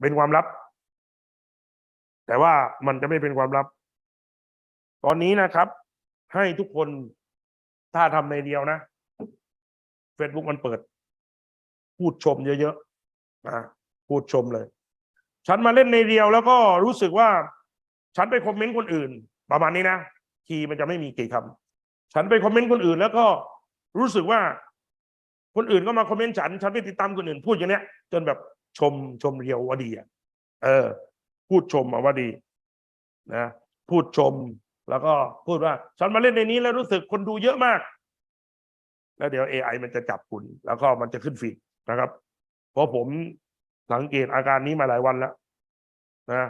เป็นความลับ แต่ว่ามันจะไม่เป็นความลับ ตอนนี้นะครับ ให้ทุกคนถ้าทำในเดียวนะ Facebook มันเปิด พูดชมเยอะๆนะพูดชมเลย ฉันมาเล่นในเดียวแล้วก็รู้สึกว่า ฉันไปคอมเมนต์คนอื่น ประมาณนี้นะคีย์มันจะไม่มีกี่คำฉันไปคอมเมนต์คนอื่น แล้วก็รู้สึกว่าคนอื่นก็มาคอมเมนต์ฉัน ฉันไปติดตามคนอื่นพูดอย่างเนี้ย จนแบบ ชมชมเรียวว่าดีอะเออ พูดชมมาว่าดีนะพูดชมแล้วก็พูดว่า ฉันมาเล่นในนี้แล้วรู้สึกคนดูเยอะมาก แล้วเดี๋ยว AI มันจะจับคุณ แล้วก็มันจะขึ้นฟีดนะครับ เพราะผมสังเกตอาการนี้มาหลายวันแล้วนะ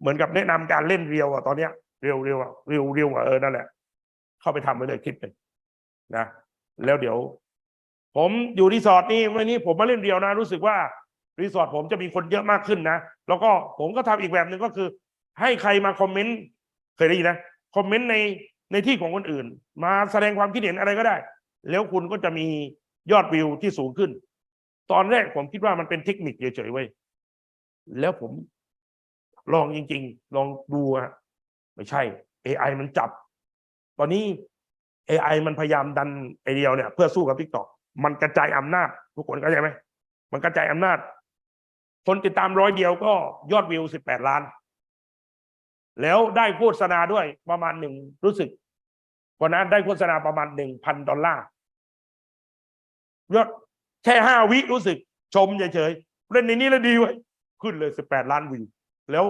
เหมือนกับแนะนำการเล่นเรียวอะตอนเนี้ยเรียวเรียวอะเรียวเรียวอะเออนั่นแหละ เข้าไปทำไปเลยคลิปหนึ่งนะแล้วเดี๋ยว ผมอยู่รีสอร์ทนี่วันนี้ผมมาเล่นเรียวนะ รู้สึกว่า รีสอร์ทผมจะมีคนเยอะมากขึ้นนะ แล้วก็ผมก็ทำอีกแบบหนึ่งก็คือ ให้ใครมาคอมเมนต์เคยได้ยินนะคอมเมนต์ในในที่ของคนอื่น มาแสดงความคิดเห็นอะไรก็ได้ แล้วคุณก็จะมียอดวิวที่สูงขึ้น ตอนแรกผมคิดว่ามันเป็นเทคนิคเฉยๆเว้ยแล้วผมลองจริง ๆ ลองดูอะไม่ใช่ AI มันจับ ตอนนี้ AI มันพยายามดันไอเดียวเนี่ย เพื่อสู้กับ TikTok มันกระจายอำนาจ ทุกคนเข้าใจไหมมันกระจายอำนาจ คนติดตามร้อยเดียวก็ยอดวิวสิบแปดล้าน แล้วได้โฆษณาด้วยประมาณหนึ่งรู้สึกวันนั้นได้โฆษณาประมาณหนึ่งพันดอลลาร์ยอดแค่ห้าวิรู้สึกชมเฉยๆเล่นในนี้แล้วดีไว้ ขึ้นเลยสิบแปดล้านวิว แล้ว